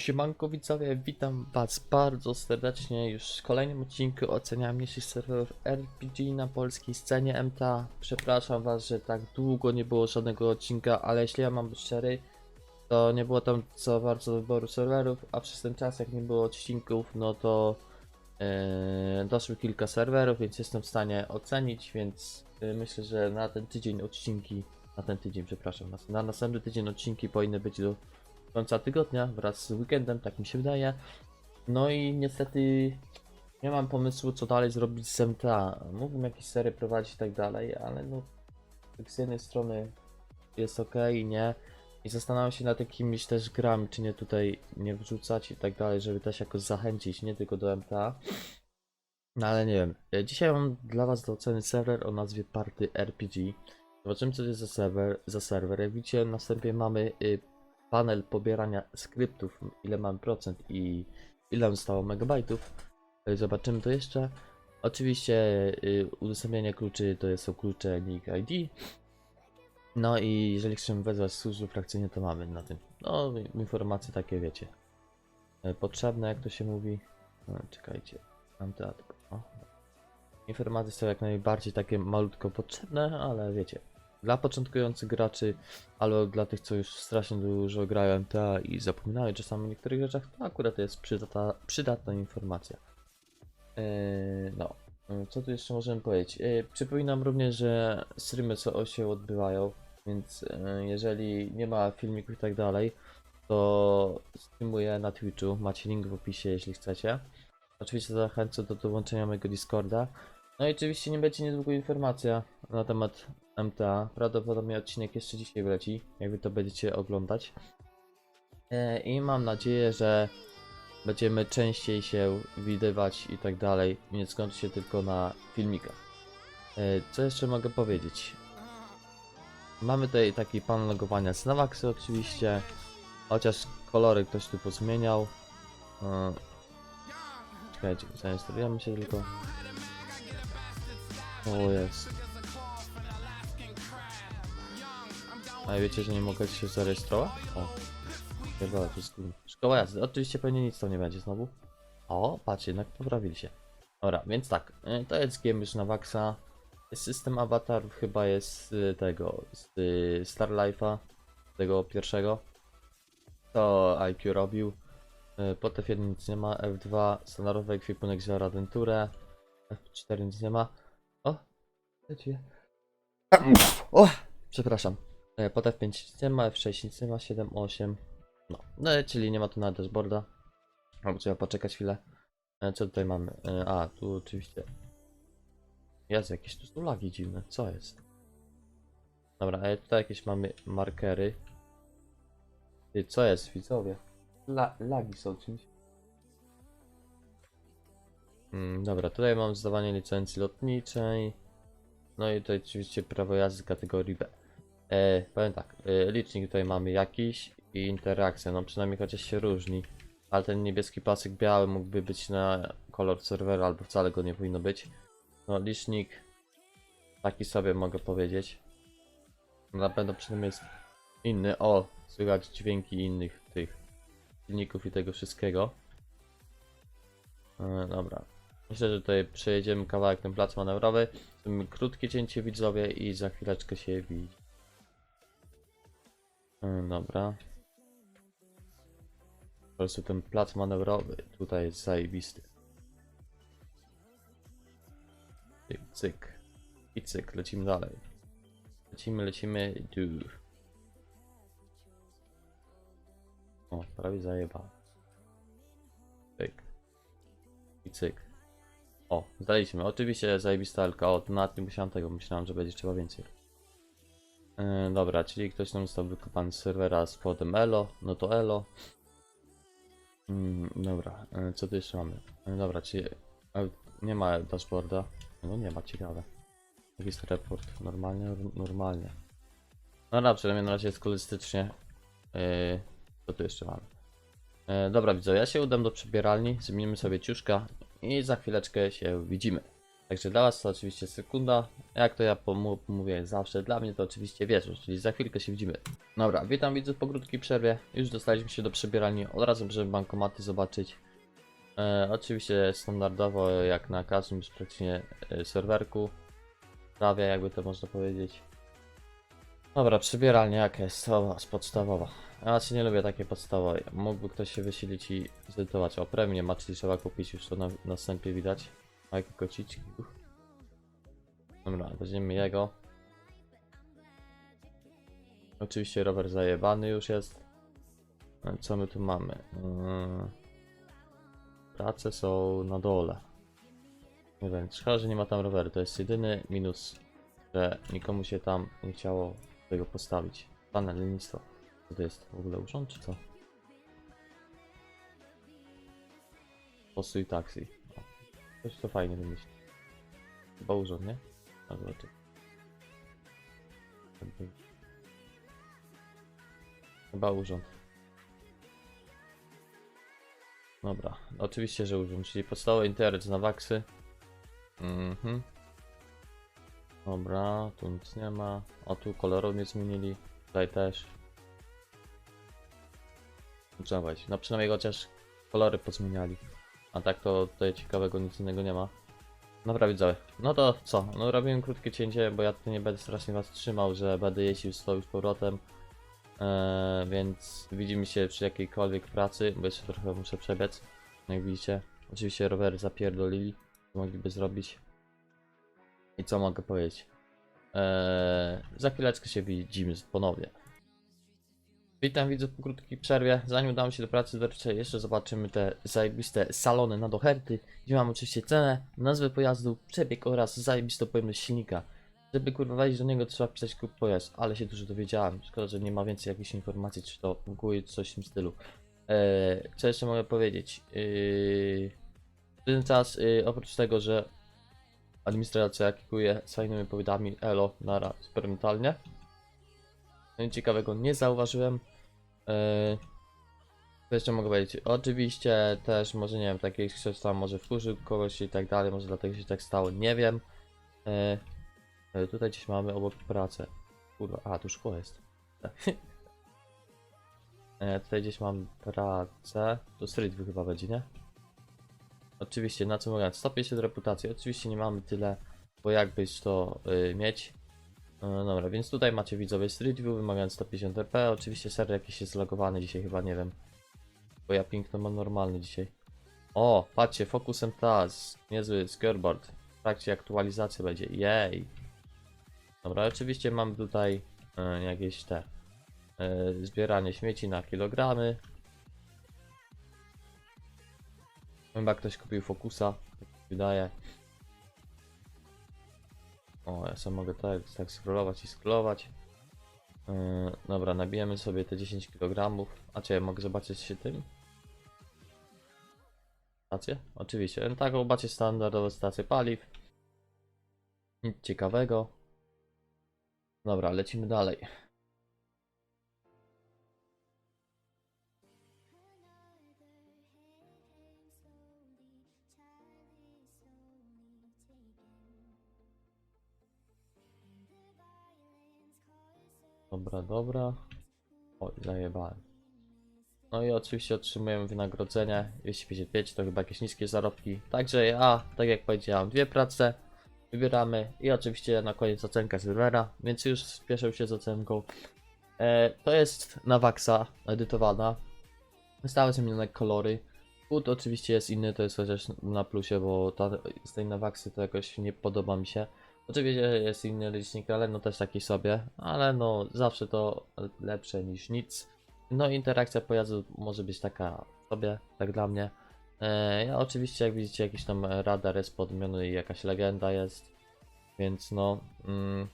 Siemanko witam was bardzo serdecznie już w kolejnym odcinku oceniam mniejszych serwerów RPG na polskiej scenie MTA. Przepraszam was, że tak długo nie było żadnego odcinka, ale jeśli ja mam być szczery, to nie było tam za bardzo wyboru serwerów, a przez ten czas jak nie było odcinków, no to yy, doszło kilka serwerów, więc jestem w stanie ocenić, więc yy, myślę, że na ten tydzień odcinki, na ten tydzień przepraszam, na, na następny tydzień odcinki powinny być do końca tygodnia wraz z weekendem, tak mi się wydaje. No i niestety nie mam pomysłu co dalej zrobić z MTA. Mógłbym jakieś serie prowadzić i tak dalej, ale no tak z jednej strony jest ok i nie. I zastanawiam się nad jakimiś też grami, czy nie tutaj nie wrzucać i tak dalej, żeby też jakoś zachęcić, nie tylko do MTA. No ale nie wiem. Dzisiaj mam dla Was do oceny serwer o nazwie Party RPG. Zobaczymy co to jest za serwer. Za serwer. Jak widzicie na wstępie mamy y, panel pobierania skryptów, ile mam procent i ile zostało megabajtów. Y, Zobaczymy to jeszcze. Oczywiście y, kluczy to są klucze NIC ID. No i jeżeli chcemy wezwać służby frakcyjne to mamy na tym. No informacje takie wiecie. y, Potrzebne jak to się mówi. No, czekajcie. Mam teatr. Informacje są jak najbardziej takie malutko potrzebne, ale wiecie. Dla początkujących graczy albo dla tych, co już strasznie dużo grają MTA i zapominają czasami o niektórych rzeczach, to akurat jest przydatna, przydatna informacja. Eee, no, Eee, co tu jeszcze możemy powiedzieć? Eee, przypominam również, że streamy co się odbywają, więc eee, jeżeli nie ma filmików i tak dalej, to streamuję na Twitchu, macie link w opisie, jeśli chcecie. Oczywiście zachęcam do dołączenia mojego Discorda. No i oczywiście nie będzie niedługo informacja na temat MTA. Prawdopodobnie odcinek jeszcze dzisiaj wleci, jak wy to będziecie oglądać. E, I mam nadzieję, że będziemy częściej się widywać i tak dalej. Nie skończy się tylko na filmikach. E, Co jeszcze mogę powiedzieć? Mamy tutaj taki pan logowania z oczywiście. Chociaż kolory ktoś tu pozmieniał. E, Czekajcie, zainstalujemy się tylko. O jest. A wiecie, że nie mogę się zarejestrować? O. Pierdolę, to jest. Szkoła jazdy. Oczywiście pewnie nic tam nie będzie znowu. O, patrz, jednak poprawili się. Dobra, więc tak. y, To jest game już na Waxa. System awatarów chyba jest z tego, z Star Life'a, tego pierwszego. To IQ robił. Y, Po F1 nic nie ma. F2 standardowy ekwipunek wziął Radenturę. F4 nic nie ma. O! Leci. O! Przepraszam. E, Pod F5 nic nie ma, F6 nic nie ma, 7, 8. No, no czyli nie ma tu na dashboarda. Albo trzeba poczekać chwilę. E, Co tutaj mamy? E, A, tu oczywiście. Jest jakieś tu są lagi dziwne. Co jest? Dobra, e, tutaj jakieś mamy markery. Ty, co jest, widzowie? La lagi są czymś. Mm, dobra, tutaj mam zdawanie licencji lotniczej. No i tutaj oczywiście prawo jazdy kategorii B. E, powiem tak, e, licznik tutaj mamy jakiś i interakcja, no przynajmniej chociaż się różni. Ale ten niebieski pasek biały mógłby być na kolor serwera, albo wcale go nie powinno być. No licznik taki sobie mogę powiedzieć. Na pewno przynajmniej jest inny. O, słychać dźwięki innych tych silników i tego wszystkiego. E, dobra. Myślę, że tutaj przejedziemy kawałek ten plac manewrowy. Krótkie cięcie widzowie i za chwileczkę się widzi. E, Dobra. Po prostu ten plac manewrowy tutaj jest zajebisty. Cyk. I cyk, lecimy dalej. Lecimy, lecimy. Du. O, prawie zajebał. Cyk. I cyk. O, zdaliśmy. Oczywiście zajebista LK. O, to nawet nie musiałem tego. Myślałem, że będzie trzeba więcej. Yy, dobra, czyli ktoś nam został wykopany z serwera z podem Elo. No to Elo. Mm, dobra, yy, co tu jeszcze mamy? Yy, dobra, czyli e, nie ma dashboarda. No nie ma, ciekawe. Jakiś report. Normalnie, normalnie. No dobra, przynajmniej na razie jest kolorystycznie. Yy, co tu jeszcze mamy? E, dobra widzowie, ja się udam do przebieralni, zmienimy sobie ciuszka i za chwileczkę się widzimy. Także dla Was to oczywiście sekunda, jak to ja mówię zawsze, dla mnie to oczywiście wieczór, czyli za chwilkę się widzimy. Dobra, witam widzów po krótkiej przerwie, już dostaliśmy się do przebieralni, od razu żeby bankomaty zobaczyć. E, oczywiście standardowo, jak na każdym praktycznie e, serwerku, prawie jakby to można powiedzieć. Dobra, przybieralnia jaka jest? To jest podstawowa. Ja raczej nie lubię takiej podstawowej. Mógłby ktoś się wysilić i zedytować. O, premię ma, czyli trzeba kupić, już to na, na wstępie widać. Majki kociczki. Dobra, weźmiemy jego. Oczywiście rower zajebany już jest. A Co my tu mamy? Yy... Prace są na dole. Nie wiem, szkoda, że nie ma tam roweru. To jest jedyny minus, że nikomu się tam nie chciało tego postawić. Pane lenistwo. Co to jest w ogóle urząd, czy co? Postój taksi. Coś to fajnie wymyślił. Chyba urząd, nie? A zobaczy. Chyba urząd. Dobra, oczywiście, że urząd, czyli podstawowy internet na waksy. Mhm. Dobra, tu nic nie ma. O, tu kolorów nie zmienili. Tutaj też. Trzeba. No przynajmniej chociaż kolory pozmieniali. A tak to tutaj ciekawego nic innego nie ma. Dobra widzowie, no to co? No robimy krótkie cięcie, bo ja tutaj nie będę strasznie was trzymał, że będę jeździł z z powrotem. Eee, więc widzimy się przy jakiejkolwiek pracy, bo jeszcze trochę muszę przebiec. Jak widzicie, oczywiście rowery zapierdolili, co mogliby zrobić. I co mogę powiedzieć? Eee, za chwileczkę się widzimy ponownie. Witam widzów po krótkiej przerwie. Zanim udamy się do pracy dorczej, jeszcze zobaczymy te zajebiste salony na doherty, gdzie mam oczywiście cenę, nazwę pojazdu, przebieg oraz zajebistą pojemność silnika. Żeby kurwa wejść do niego trzeba wpisać kup pojazd, ale się dużo dowiedziałem. Szkoda, że nie ma więcej jakichś informacji, czy to Google, czy coś w tym stylu. Eee, co jeszcze mogę powiedzieć? Eee, w ten czas, eee, oprócz tego, że administracja kikuje fajnymi powiadami elo nara eksperymentalnie. No ciekawego nie zauważyłem. Eee, co jeszcze mogę powiedzieć? Oczywiście też może nie wiem, takie coś tam może wkurzył kogoś i tak dalej, może dlatego się tak stało, nie wiem. E, tutaj gdzieś mamy obok pracę. Kurwa, a tu szkło jest. Tak. Eee, tutaj gdzieś mam pracę. To street chyba będzie, nie? Oczywiście, na co mogę? 150 reputacji. Oczywiście nie mamy tyle, bo jakbyś to y, mieć. E, dobra, więc tutaj macie widzowie Street View, wymagając 150 RP. Oczywiście serwer jakiś jest zlogowany dzisiaj, chyba nie wiem. Bo ja piękno mam normalny dzisiaj. O, patrzcie, Focus Task, niezły scoreboard. W trakcie aktualizacji będzie, jej. Dobra, oczywiście mam tutaj e, jakieś te e, zbieranie śmieci na kilogramy. Chyba ktoś kupił Focusa, tak się wydaje. O, ja sobie mogę tak, tak scrollować i scrollować. Yy, dobra, nabijemy sobie te 10 kg. A czy ja mogę zobaczyć się tym? Stację? Oczywiście. No tak, zobaczcie standardowe stacje paliw. Nic ciekawego. Dobra, lecimy dalej. Dobra, dobra. Oj, zajebałem. No i oczywiście otrzymujemy wynagrodzenie 255, to chyba jakieś niskie zarobki. Także ja, tak jak powiedziałem, dwie prace wybieramy i oczywiście na koniec ocenka serwera, więc już spieszę się z ocenką. E, to jest na Waxa edytowana. Zostały zmienione kolory. Food oczywiście jest inny, to jest chociaż na plusie, bo ta, z tej Navaxy to jakoś nie podoba mi się. Oczywiście jest inny licznik, ale no też taki sobie, ale no zawsze to lepsze niż nic. No interakcja pojazdu może być taka sobie, tak dla mnie. E, ja oczywiście jak widzicie jakiś tam radar jest podmieniony i jakaś legenda jest, więc no mm,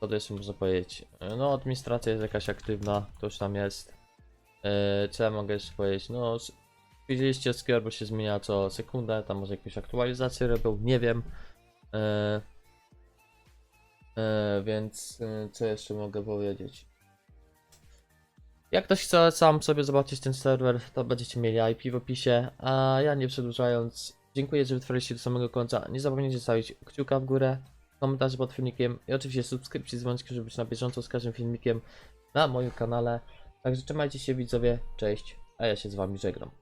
co to jeszcze można powiedzieć? E, No administracja jest jakaś aktywna, to już tam jest. E, co ja mogę jeszcze powiedzieć? No widzieliście skier, bo się zmienia co sekundę, tam może jakąś aktualizację robią, nie wiem. E, więc e, co jeszcze mogę powiedzieć? Jak ktoś chce sam sobie zobaczyć ten serwer, to będziecie mieli IP w opisie, a ja nie przedłużając, Dziękuję, że wytrwaliście do samego końca. Nie zapomnijcie zostawić kciuka w górę, komentarz pod filmikiem i oczywiście subskrypcji z dzwoneczkiem, żeby być na bieżąco z każdym filmikiem na moim kanale. Także trzymajcie się widzowie, cześć, a ja się z wami żegnam.